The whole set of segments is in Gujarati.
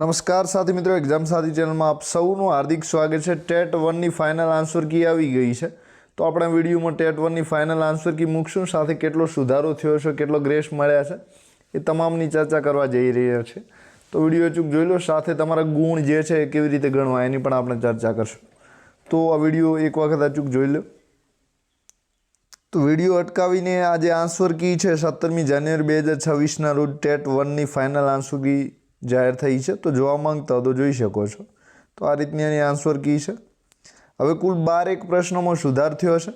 નમસ્કાર સાથી મિત્રો, એક્ઝામ સાથી ચેનલમાં આપ સૌનું હાર્દિક સ્વાગત છે. ટેટ વનની ફાઇનલ આન્સર કી આવી ગઈ છે. તો આપણે વિડીયોમાં ટેટ વનની ફાઇનલ આન્સર કી મૂકશું. સાથે કેટલો સુધારો થયો છે, કેટલો ગ્રેસ મળ્યા છે, એ તમામની ચર્ચા કરવા જઈ રહ્યા છે તો વીડિયો ચૂક જોઈ લો. સાથે તમારા ગુણ જે છે, એ કેવી રીતે ગણવા એની પણ આપણે ચર્ચા કરશું. તો આ વીડિયો એક વખત અચૂક જોઈ લો. તો વીડિયો અટકાવીને આજે આન્સર કી છે, સત્તરમી જાન્યુઆરી બે હજાર છવ્વીસના રોજ ટેટ વનની ફાઇનલ આન્સર કી જાહેર થઈ છે, તો જોવા માંગતા હો તો જોઈ શકો છો. તો આ રીતની એની આન્સર કી છે. હવે કુલ બાર એક પ્રશ્નોમાં સુધાર થયો છે.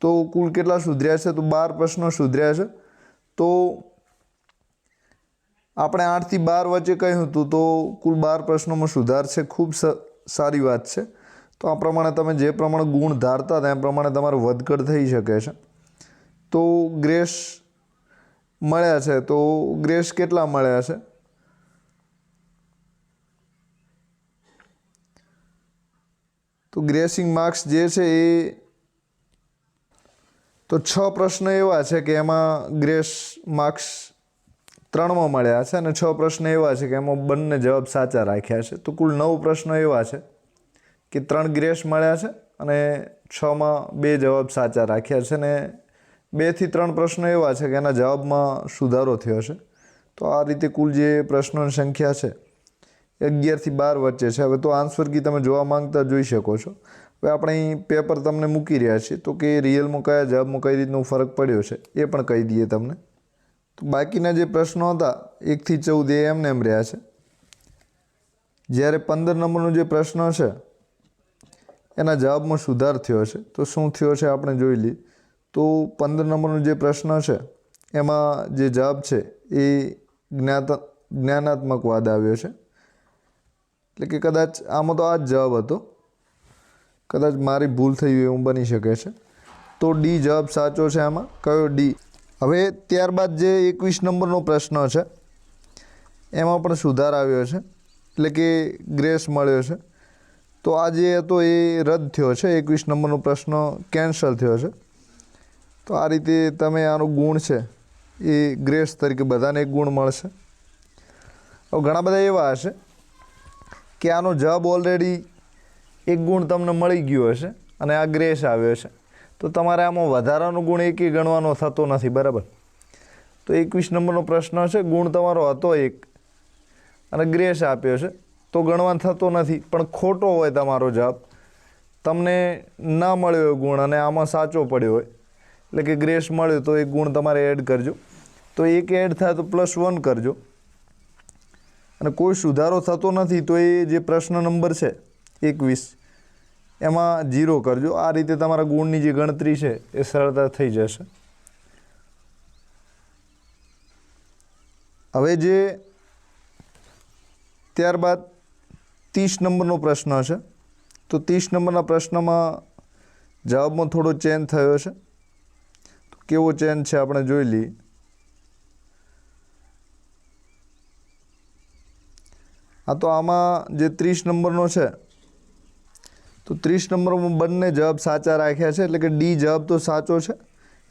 તો કુલ કેટલા સુધર્યા છે? તો બાર પ્રશ્નો સુધર્યા છે. તો આપણે આઠથી બાર વચ્ચે કહ્યું હતું, તો કુલ બાર પ્રશ્નોમાં સુધાર છે. ખૂબ સારી વાત છે. તો આ પ્રમાણે તમે જે પ્રમાણે ગુણ ધારતા હતા એ પ્રમાણે તમારે વધઘટ થઈ શકે છે. તો ગ્રેસ મળ્યા છે. તો ગ્રેસ કેટલા મળ્યા છે? તો ગ્રેસિંગ માર્ક્સ જે છે એ તો છ પ્રશ્ન એવા છે કે એમાં ગ્રેસ માર્ક્સ ત્રણમાં મળ્યા છે અને છ પ્રશ્ન એવા છે કે એમાં બંને જવાબ સાચા રાખ્યા છે. તો કુલ નવ પ્રશ્નો એવા છે કે ત્રણ ગ્રેસ મળ્યા છે અને છમાં બે જવાબ સાચા રાખ્યા છે અને બેથી ત્રણ પ્રશ્નો એવા છે કે એના જવાબમાં સુધારો થયો છે. તો આ રીતે કુલ જે પ્રશ્નોની સંખ્યા છે અગિયારથી બાર વચ્ચે છે. હવે તો આન્સર કી તમે જોવા માંગતા જોઈ શકો છો. હવે આપણે અહીં પેપર તમને મૂકી રહ્યા છીએ. તો કે રિયલમાં કયા જવાબમાં કઈ રીતનો ફરક પડ્યો છે એ પણ કહી દઈએ તમને. તો બાકીના જે પ્રશ્નો હતા, એકથી ચૌદ એ એમને એમ રહ્યા છે. જ્યારે પંદર નંબરનો જે પ્રશ્ન છે, એના જવાબમાં સુધાર થયો છે. તો શું થયો છે આપણે જોઈ લઈએ. તો પંદર નંબરનો જે પ્રશ્ન છે, એમાં જે જવાબ છે એ જ્ઞાત, જ્ઞાનાત્મક વાદ આવ્યો છે. એટલે કે કદાચ આમાં તો આ જ જવાબ હતો. કદાચ મારી ભૂલ થઈ એવું બની શકે છે. તો ડી જવાબ સાચો છે આમાં? કયો ડી હવે ત્યારબાદ જે એકવીસ નંબરનો પ્રશ્ન છે, એમાં પણ સુધાર આવ્યો છે. એટલે કે ગ્રેસ મળ્યો છે. તો આ જે હતો એ રદ થયો છે. એકવીસ નંબરનો પ્રશ્ન કેન્સલ થયો છે. તો આ રીતે તમે આનો ગુણ છે એ ગ્રેસ તરીકે બધાને એક ગુણ મળશે. ઘણા બધા એવા હશે કે આનો જવાબ ઓલરેડી એક ગુણ તમને મળી ગયો હશે અને આ ગ્રેસ આવ્યો છે તો તમારે આમાં વધારાનો ગુણ એકે ગણવાનો થતો નથી, બરાબર? તો એકવીસ નંબરનો પ્રશ્ન છે, ગુણ તમારો હતો એક અને ગ્રેસ આપ્યો છે, તો ગણવા થતો નથી, પણ ખોટો હોય તમારો જવાબ. તમને ના મળ્યો હોય ગુણ અને આમાં સાચો પડ્યો હોય. એટલે કે ગ્રેસ મળ્યો તો એક ગુણ તમારે એડ કરજો. તો એક એડ થાય તો પ્લસ વન કરજો. અને કોઈ સુધારો થતો નથી, તો એ જે પ્રશ્ન નંબર છે, એકવીસ, એમાં જીરો કરજો. આ રીતે તમારા ગુણની જે ગણતરી છે, એ સરળતા થઈ જશે. હવે જે ત્યારબાદ ત્રીસ નંબરનો પ્રશ્ન છે તો ત્રીસ નંબરના પ્રશ્નમાં જવાબમાં થોડો ચેન્જ થયો છે તો કેવો ચેન્જ છે આપણે જોઈ લઈએ. હા, તો આમાં જે ત્રીસ નંબરનો છે, તો ત્રીસ નંબરમાં બંને જવાબ સાચા રાખ્યા છે, એટલે કે ડી જવાબ તો સાચો છે,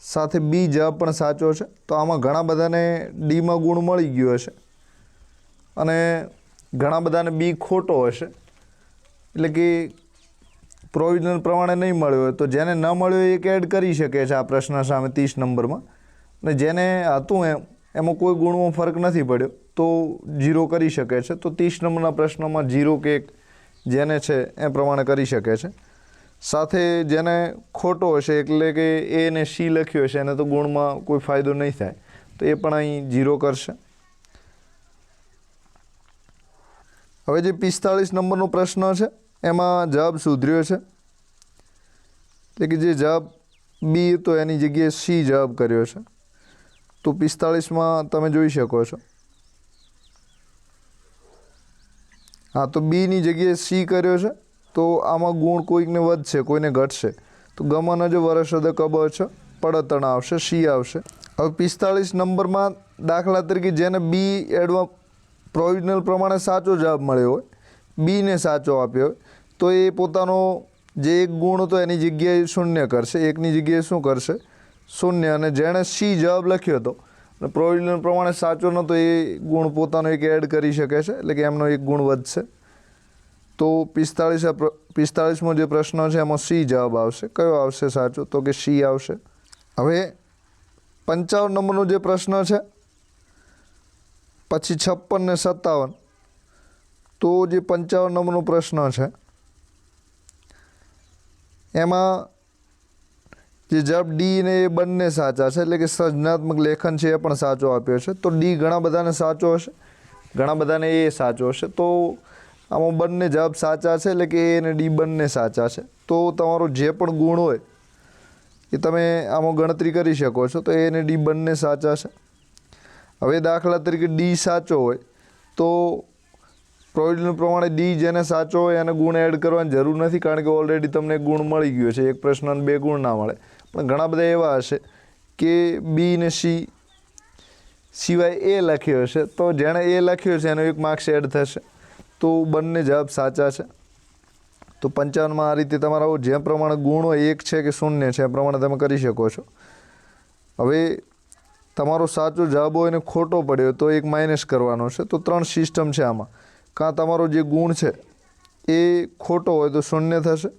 સાથે બી જવાબ પણ સાચો છે, તો આમાં ઘણા બધાને ડીમાં ગુણ મળી ગયો હશે. અને ઘણા બધાને બી ખોટો હશે, એટલે કે પ્રોવિઝનલ પ્રમાણે નહીં મળ્યો હોય, તો જેને ન મળ્યો એ એડ કરી શકે છે આ પ્રશ્ન સામે ત્રીસ નંબરમાં. અને જેને હતું એમ, એમાં કોઈ ગુણમાં ફરક નથી પડ્યો. તો જીરો કરી શકે છે, તો ત્રીસ નંબરના પ્રશ્નમાં જીરો કે જેને છે એ પ્રમાણે કરી શકે છે. સાથે જેને ખોટો હશે એટલે કે એ ને સી લખ્યો હશે, એને તો ગુણમાં કોઈ ફાયદો નહીં થાય. તો એ પણ અહીં જીરો કરશે. હવે જે પિસ્તાળીસ નંબરનો પ્રશ્ન છે, એમાં જવાબ સુધર્યો છે. એટલે કે જે જવાબ બી તો એની જગ્યાએ સી જવાબ કર્યો છે. તો પિસ્તાળીસમાં તમે જોઈ શકો છો. હા, તો બીની જગ્યાએ સી કર્યો છે, તો આમાં ગુણ કોઈકને વધશે, કોઈને ઘટશે. તો ગમન જ વરસદ કબ છે, પડતણ આવશે સી આવશે. હવે પિસ્તાળીસ નંબરમાં દાખલા તરીકે જેને બી એડવા પ્રોવિઝનલ પ્રમાણે સાચો જવાબ મળ્યો હોય બીને સાચો આપ્યો હોય, તો એ પોતાનો જે એક ગુણ હતો એની જગ્યાએ શૂન્ય કરશે, એકની જગ્યાએ શું કરશે? શૂન્ય. અને જેણે સી જવાબ લખ્યો હતો અને પ્રોવિઝનલ પ્રમાણે સાચો ન તો એ ગુણ પોતાનો એક એડ કરી શકે છે, એટલે કે એમનો એક ગુણ વધશે. તો પિસ્તાળીસ પિસ્તાળીસમો જે પ્રશ્ન છે, એમાં સી જવાબ આવશે. કયો આવશે સાચો? તો કે સી આવશે. હવે પંચાવન નંબરનો જે પ્રશ્ન છે, પછી છપ્પન ને સત્તાવન. તો જે પંચાવન નંબરનો પ્રશ્ન છે, એમાં જે જવાબ ડી ને એ બંને સાચા છે, એટલે કે સર્જનાત્મક લેખન છે એ પણ સાચો આપ્યો છે. તો ડી ઘણા બધાને સાચો હશે? ઘણા બધાને એ સાચો હશે. તો આમાં બંને જવાબ સાચા છે, એટલે કે એ અને ડી બંને સાચા છે. તો તમારો જે પણ ગુણ હોય, એ તમે આમાં ગણતરી કરી શકો છો. તો એ અને ડી બંને સાચા છે. હવે દાખલા તરીકે ડી સાચો હોય, તો પ્રોવિઝનલ પ્રમાણે ડી જેને સાચો હોય, એને ગુણ એડ કરવાની જરૂર નથી, કારણ કે ઓલરેડી તમને ગુણ મળી ગયો છે. એક પ્રશ્ન બે ગુણ ના મળે. પણ ઘણા બધા એવા હશે કે બી ને સી સિવાય એ લખ્યો હશે. તો જેણે એ લખ્યો છે, એનો એક માર્ક્સ એડ થશે. તો બંને જવાબ સાચા છે. તો પંચાવનમાં આ રીતે તમારા જે પ્રમાણે ગુણ એક છે કે શૂન્ય છે, એ પ્રમાણે તમે કરી શકો છો. હવે તમારો સાચો જવાબ હોય ને ખોટો પડ્યો તો એક માઇનસ કરવાનો છે. તો ત્રણ સિસ્ટમ છે આમાં. કાં તમારો જે ગુણ છે એ ખોટો હોય તો શૂન્ય થશે.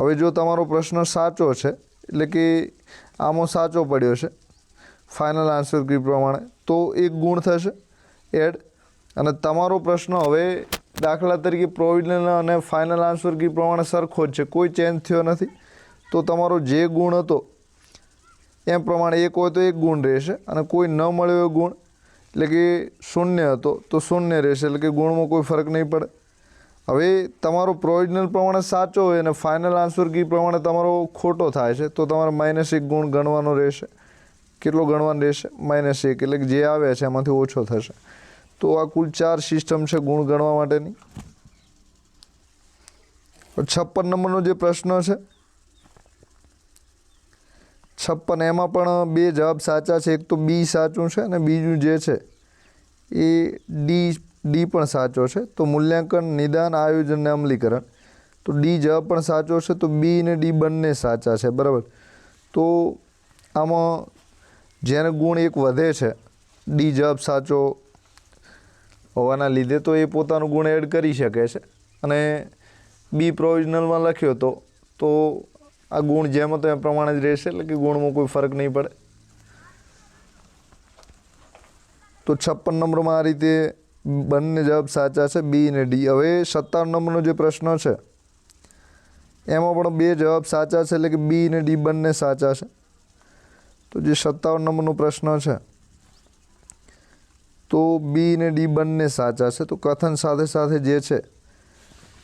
હવે જો તમારો પ્રશ્ન સાચો છે એટલે કે આમાં સાચો પડ્યો છે. ફાઇનલ આન્સર કી પ્રમાણે? તો એક ગુણ થશે, એડ. અને તમારો પ્રશ્ન હવે દાખલા તરીકે પ્રોવિડનલ અને ફાઇનલ આન્સર કી પ્રમાણે સરખો જ છે, કોઈ ચેન્જ થયો નથી. તો તમારો જે ગુણ હતો, એમ પ્રમાણે એક હોય તો એક ગુણ રહેશે અને કોઈ ન મળ્યો ગુણ, એટલે કે શૂન્ય હતો, તો શૂન્ય રહેશે, એટલે કે ગુણમાં કોઈ ફરક નહીં પડે. હવે તમારો પ્રોવિઝનલ પ્રમાણે સાચો હોય અને ફાઇનલ આન્સર કી પ્રમાણે તમારો ખોટો થાય છે, તો તમારે માઇનસ એક ગુણ ગણવાનો રહેશે. કેટલો ગણવાનો રહેશે? માઇનસ એક, એટલે જે આવે છે એમાંથી ઓછો થશે. તો આ કુલ ચાર સિસ્ટમ છે ગુણ ગણવા માટેની. છપ્પન નંબરનો જે પ્રશ્ન છે, છપ્પન એમાં પણ બે જવાબ સાચા છે, એક તો બી સાચું છે અને બીજું જે છે એ ડી ડી પણ સાચો છે, તો મૂલ્યાંકન નિદાન, આયોજન અને અમલીકરણ. તો ડી જવાબ પણ સાચો છે, તો બી ને ડી બંને સાચા છે, બરાબર? તો આમાં જેને ગુણ એક વધે છે, ડી જવાબ સાચો હોવાના લીધે તો એ પોતાનું ગુણ એડ કરી શકે છે. અને બી પ્રોવિઝનલમાં લખ્યો હતો તો આ ગુણ જેમ હતો એ પ્રમાણે જ રહેશે, એટલે કે ગુણમાં કોઈ ફરક નહીં પડે. તો છપ્પન નંબરમાં આ રીતે બંને જવાબ સાચા છે, બી અને ડી. હવે સત્તાવન નંબરનો જે પ્રશ્ન છે, એમાં પણ બે જવાબ સાચા છે, એટલે કે બી અને ડી બંને સાચા છે. તો જે સત્તાવન નંબરનો પ્રશ્ન છે, તો બી અને ડી બંને સાચા છે. તો કથન સાથે સાથે જે છે,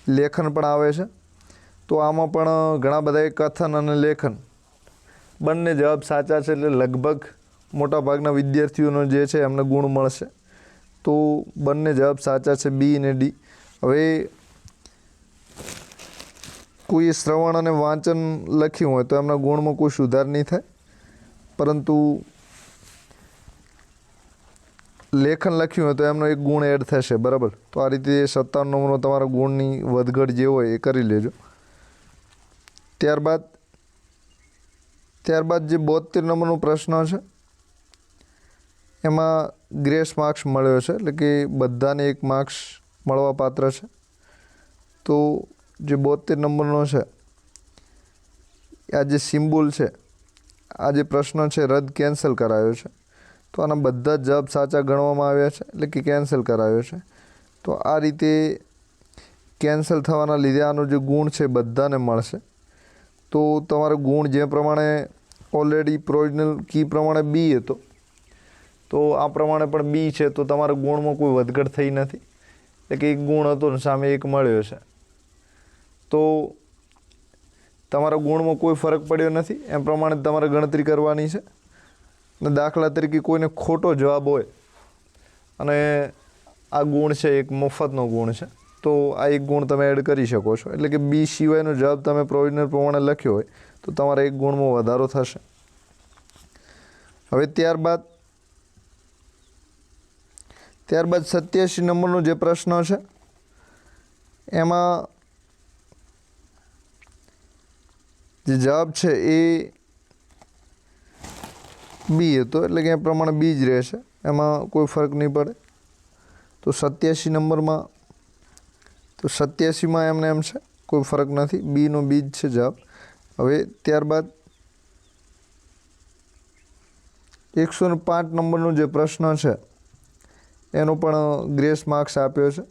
લેખન પણ આવે છે. તો આમાં પણ ઘણા બધા કથન અને લેખન બંને જવાબ સાચા છે, એટલે લગભગ મોટાભાગના વિદ્યાર્થીઓનો જે છે, એમને ગુણ મળશે. તો બંને જવાબ સાચા છે, બી અને ડી. હવે કોઈ શ્રવણ અને વાંચન લખ્યું હોય તો એમના ગુણમાં કોઈ સુધાર નહીં થાય. પરંતુ લેખન લખ્યું હોય તો એમનો એક ગુણ એડ થશે, બરાબર? તો આ રીતે સત્તાવન નંબરનો તમારા ગુણની વધઘટ જે હોય એ કરી લેજો. ત્યારબાદ ત્યારબાદ જે બોતેર નંબરનો પ્રશ્ન છે એમાં ગ્રેસ માર્ક્સ મળ્યો છે, એટલે કે બધાને એક માર્ક્સ મળવા પાત્ર છે. તો જે બોતેર નંબરનો છે, આ જે સિમ્બોલ છે, આ જે પ્રશ્ન છે, રદ કેન્સલ કરાયો છે. તો આના બધા જવાબ સાચા ગણવામાં આવ્યા છે, એટલે કે કેન્સલ કરાયો છે. તો આ રીતે કેન્સલ થવાના લીધે આનો જે ગુણ છે, બધાને મળશે. તો તમારો ગુણ જે પ્રમાણે ઓલરેડી પ્રોવિઝનલ કી પ્રમાણે બી હતો તો આ પ્રમાણે પણ બી છે, તો તમારા ગુણમાં કોઈ વધઘટ થઈ નથી. એટલે કે એક ગુણ હતો ને, સામે એક મળ્યો છે. તો તમારા ગુણમાં કોઈ ફરક પડ્યો નથી, એમ પ્રમાણે તમારે ગણતરી કરવાની છે. અને દાખલા તરીકે કોઈને ખોટો જવાબ હોય, અને આ ગુણ છે, એક મફતનો ગુણ છે, તો આ એક ગુણ તમે એડ કરી શકો છો. એટલે કે બી સિવાયનો જવાબ તમે પ્રોવિઝનલ પ્રમાણે લખ્યો હોય, તો તમારા એક ગુણમાં વધારો થશે. હવે ત્યારબાદ ત્યારબાદ સત્યાસી નંબરનો જે પ્રશ્ન છે, એમાં જે જવાબ છે એ બી હતો, એટલે કે એ પ્રમાણે બી જ રહેશે, એમાં કોઈ ફરક નહીં પડે. તો સત્યાસી નંબરમાં, તો સત્યાસીમાં એમને એમ છે, કોઈ ફરક નથી, બીનો બી જ છે જવાબ. હવે ત્યારબાદ એકસો પાંચ નંબરનો જે પ્રશ્ન છે એનો પણ ગ્રેસ માર્ક્સ આપ્યો છે.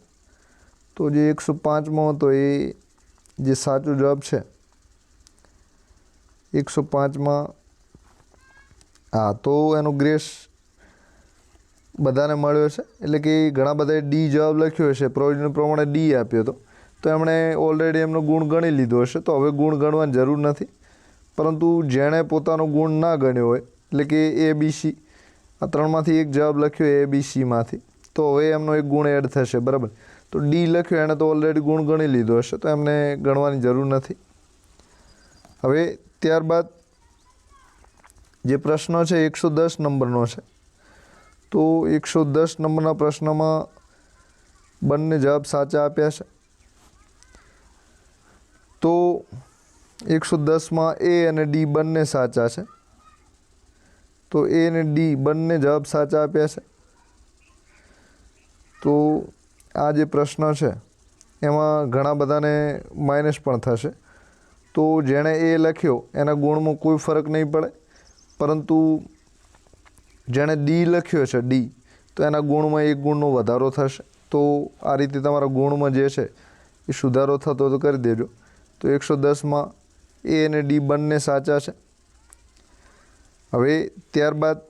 તો જે એકસો પાંચમો હતો એ જે સાચો જવાબ છે. એકસો પાંચમાં હા, તો એનો ગ્રેસ બધાને મળ્યો છે. એટલે કે ઘણા બધાએ ડી જવાબ લખ્યો હશે. પ્રોવિઝન પ્રમાણે ડી આપ્યો હતો. તો એમણે ઓલરેડી એમનો ગુણ ગણી લીધો હશે. તો હવે ગુણ ગણવાની જરૂર નથી. પરંતુ જેણે પોતાનો ગુણ ના ગણ્યો હોય, એટલે કે એ બી સી આ ત્રણમાંથી એક જવાબ લખ્યો એ, બી સીમાંથી તો હવે એમનો એક ગુણ એડ થશે, બરાબર? તો ડી લખ્યો, એણે તો ઓલરેડી ગુણ ગણી લીધો હશે, તો એમને ગણવાની જરૂર નથી. હવે ત્યારબાદ જે પ્રશ્ન છે, એકસો દસ નંબરનો છે. તો એકસો દસ નંબરના પ્રશ્નમાં બંને જવાબ સાચા આપ્યા છે. તો એકસો દસમાં એ અને ડી બંને સાચા છે. તો એ અને ડી બંને જવાબ સાચા આપ્યા છે. તો આ જે પ્રશ્ન છે, એમાં ઘણા બધાને માઇનસ પણ થશે. તો જેણે એ લખ્યો, એના ગુણમાં કોઈ ફરક નહીં પડે. પરંતુ જેણે ડી લખ્યો છે, ડી, તો એના ગુણમાં એક ગુણનો વધારો થશે. તો આ રીતે તમારા ગુણમાં જે છે, એ સુધારો થતો તો કરી દેજો. તો એકસો દસમાં એ અને ડી બંને સાચા છે. હવે ત્યારબાદ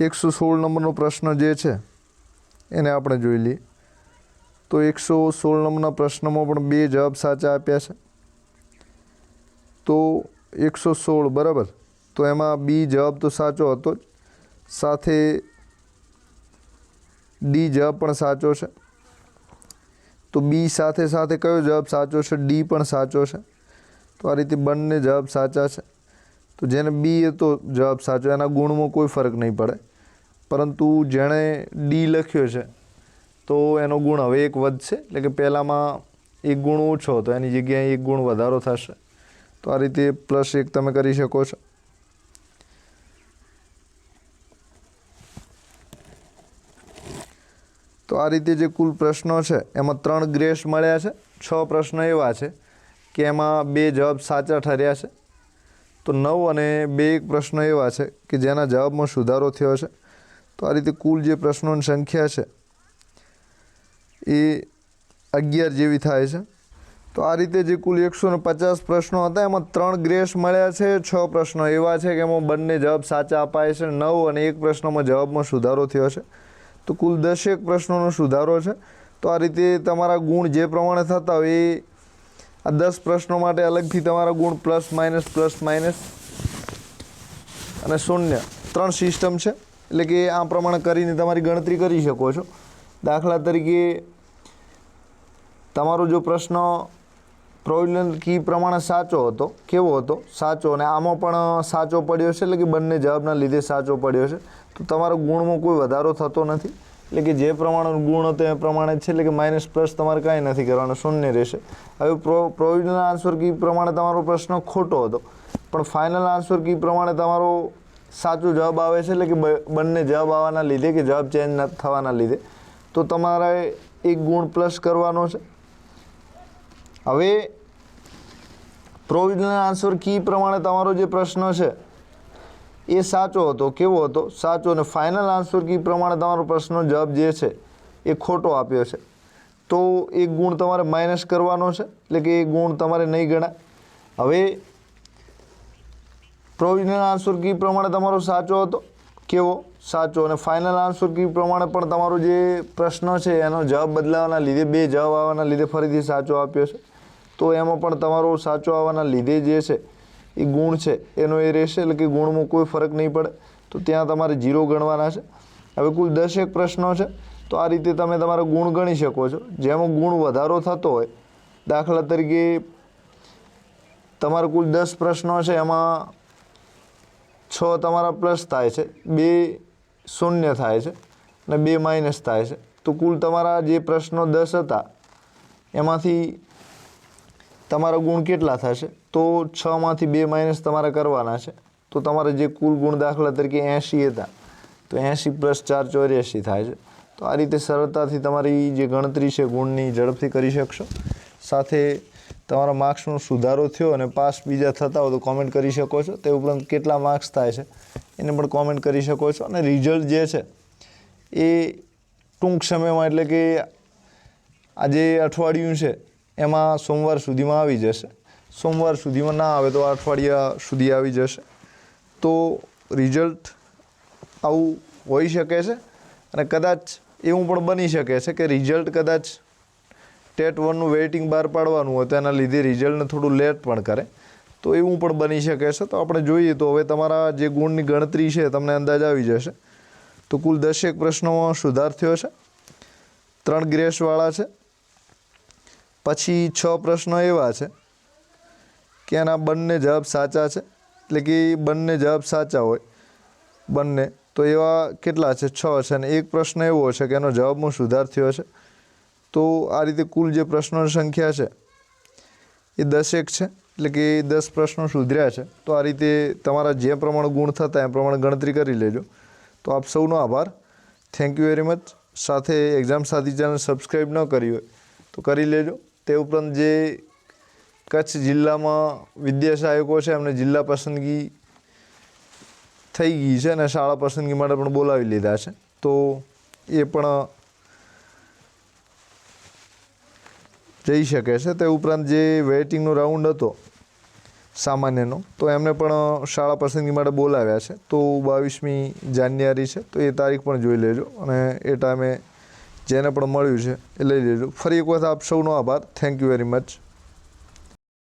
એકસો સોળ નંબરનો પ્રશ્ન જે છે, એને આપણે જોઈ લઈએ. તો એકસો સોળ નંબરના પ્રશ્નમાં પણ બે જવાબ સાચા આપ્યા છે. તો એકસો સોળ, બરાબર? તો એમાં બી જવાબ તો સાચો હતો જ. સાથે ડી જવાબ પણ સાચો છે. તો બી સાથે સાથે કયો જવાબ સાચો છે? ડી પણ સાચો છે. તો આ રીતે બંને જવાબ સાચા છે. તો જેને બી હતો જવાબ સાચો, એના ગુણમાં કોઈ ફરક નહીં પડે. પરંતુ જેણે ડી લખ્યો છે, તો એનો ગુણ હવે એક વધશે. એટલે કે પહેલાંમાં એક ગુણ ઓછો હતો, એની જગ્યાએ એક ગુણ વધારો થશે. તો આ રીતે પ્લસ એક તમે કરી શકો છો. તો આ રીતે જે કુલ પ્રશ્નો છે, એમાં ત્રણ ગ્રેસ મળ્યા છે. છ પ્રશ્નો એવા છે. કે એમાં બે જવાબ સાચા ઠર્યા છે. તો નવ અને બે એક પ્રશ્નો એવા છે કે જેના જવાબમાં સુધારો થયો છે. તો આ રીતે કુલ જે પ્રશ્નોની સંખ્યા છે એ અગિયાર જેવી થાય છે. તો આ રીતે જે કુલ એકસો ને પચાસ પ્રશ્નો હતા એમાં ત્રણ ગ્રેસ મળ્યા છે, છ પ્રશ્નો એવા છે કે એમાં બંને જવાબ સાચા અપાય છે. નવ અને એક પ્રશ્નોમાં જવાબમાં સુધારો થયો છે. તો કુલ દસેક પ્રશ્નોનો સુધારો છે. તો આ રીતે તમારા ગુણ જે પ્રમાણે થતા હોય એ આ દસ પ્રશ્નો માટે અલગથી તમારો ગુણ પ્લસ માઇનસ પ્લસ માઇનસ અને શૂન્ય. ત્રણ સિસ્ટમ છે. એટલે કે આ પ્રમાણે કરીને તમારી ગણતરી કરી શકો છો. દાખલા તરીકે તમારો જો પ્રશ્ન પ્રોવિડન્ટ કી પ્રમાણે સાચો હતો, કેવો હતો? સાચો અને આમાં પણ સાચો પડ્યો છે, એટલે કે બંને જવાબના લીધે સાચો પડ્યો છે. તો તમારો ગુણમાં કોઈ વધારો થતો નથી. એટલે કે જે પ્રમાણેનો ગુણ હતો એ પ્રમાણે છે, એટલે કે માઇનસ પ્લસ તમારે કાંઈ નથી કરવાનું, શૂન્ય રહેશે. હવે પ્રો પ્રોવિઝનલ આન્સર કી પ્રમાણે તમારો પ્રશ્ન ખોટો હતો. પણ ફાઇનલ આન્સર કી પ્રમાણે તમારો સાચો જવાબ આવે છે, એટલે કે બંને જવાબ આવવાના લીધે કે જવાબ ચેન્જ થવાના લીધે, તો તમારે એક ગુણ પ્લસ કરવાનો છે. હવે પ્રોવિઝનલ આન્સર કી પ્રમાણે તમારો જે પ્રશ્ન છે એ સાચો હતો, કેવો હતો? સાચો અને ફાઇનલ આન્સર કી પ્રમાણે તમારો પ્રશ્નનો જવાબ જે છે, એ ખોટો આપ્યો છે. તો એ ગુણ તમારે માઇનસ કરવાનો છે, એટલે કે એ ગુણ તમારે નહીં ગણાય. હવે પ્રોવિઝનલ આન્સર કી પ્રમાણે તમારો સાચો હતો, કેવો? સાચો અને ફાઇનલ આન્સર કી પ્રમાણે પણ તમારો જે પ્રશ્ન છે, એનો જવાબ બદલાવાના લીધે, બે જવાબ આવવાના લીધે ફરીથી સાચો આપ્યો છે. તો એમાં પણ તમારો સાચો આવવાના લીધે જે છે એ ગુણ છે. એનો એ રહેશે એટલે કે ગુણમાં કોઈ ફરક નહીં પડે. તો ત્યાં તમારે જીરો ગણવાના છે. હવે કુલ દસેક પ્રશ્નો છે. તો આ રીતે તમે તમારો ગુણ ગણી શકો છો. જેમાં ગુણ વધારો થતો હોય, દાખલા તરીકે તમારા કુલ દસ પ્રશ્નો છે. એમાં છ તમારા પ્લસ થાય છે. બે શૂન્ય થાય છે. અને બે માઇનસ થાય છે. તો કુલ તમારા જે પ્રશ્નો દસ હતા, એમાંથી તમારા ગુણ કેટલા થશે? તો છમાંથી બે માઇનસ તમારે કરવાના છે. તો તમારે જે કુલ ગુણ દાખલા તરીકે એંશી હતા, તો એંશી પ્લસ ચાર ચોર્યાસી થાય છે. તો આ રીતે સરળતાથી તમારી જે ગણતરી છે ગુણની ઝડપથી કરી શકશો. સાથે તમારા માર્ક્સનો સુધારો થયો અને પાસ બીજા થતા હોય તો કોમેન્ટ કરી શકો છો. તે ઉપરાંત કેટલા માર્ક્સ થાય છે એને પણ કોમેન્ટ કરી શકો છો. અને રિઝલ્ટ જે છે, એ ટૂંક સમયમાં એટલે કે આ જે અઠવાડિયું છે એમાં સોમવાર સુધીમાં આવી જશે. સોમવાર સુધીમાં ના આવે તો અઠવાડિયા સુધી આવી જશે. તો રિઝલ્ટ આવું હોઈ શકે છે અને કદાચ એવું પણ બની શકે છે કે રિઝલ્ટ કદાચ ટેટ વનનું વેઇટિંગ બહાર પાડવાનું હોય તો એના લીધે રિઝલ્ટને થોડું લેટ પણ કરે. તો એવું પણ બની શકે છે. તો આપણે જોઈએ તો હવે તમારા જે ગુણની ગણતરી છે તમને અંદાજ આવી જશે. તો કુલ દસેક પ્રશ્નોમાં સુધાર થયો છે. ત્રણ ગ્રેસવાળા છે. પછી છ પ્રશ્નો એવા છે કે એના બંને જવાબ સાચા છે. એટલે કે બંને જવાબ સાચા હોય બંને. તો એવા કેટલા છે? છ છે અને એક પ્રશ્ન એવો છે કે એનો જવાબમાં સુધાર થયો છે. તો આ રીતે કુલ જે પ્રશ્નોની સંખ્યા છે એ દસેક છે. એટલે કે દસ પ્રશ્નો સુધર્યા છે. તો આ રીતે તમારા જે પ્રમાણે ગુણ થતા એ પ્રમાણે ગણતરી કરી લેજો. તો આપ સૌનો આભાર. થેન્ક યુ વેરી મચ સાથે એક્ઝામ સાથી ચેનલ સબસ્ક્રાઈબ ન કરી હોય તો કરી લેજો. તે ઉપરાંત જે કચ્છ જિલ્લામાં વિદ્યા સહાયકો છે, એમને જિલ્લા પસંદગી થઈ ગઈ છે અને શાળા પસંદગી માટે પણ બોલાવી લીધા છે. તો એ પણ જઈ શકે છે. તે ઉપરાંત જે વેઇટિંગનો રાઉન્ડ હતો સામાન્યનો, તો એમને પણ શાળા પસંદગી માટે બોલાવ્યા છે. તો બાવીસમી જાન્યુઆરી છે, તો એ તારીખ પણ જોઈ લેજો અને એ ટાઈમે જેને પણ મળ્યું છે એ લઈ લેજો. ફરી એક વખત આપ સૌનો આભાર. Thank you very much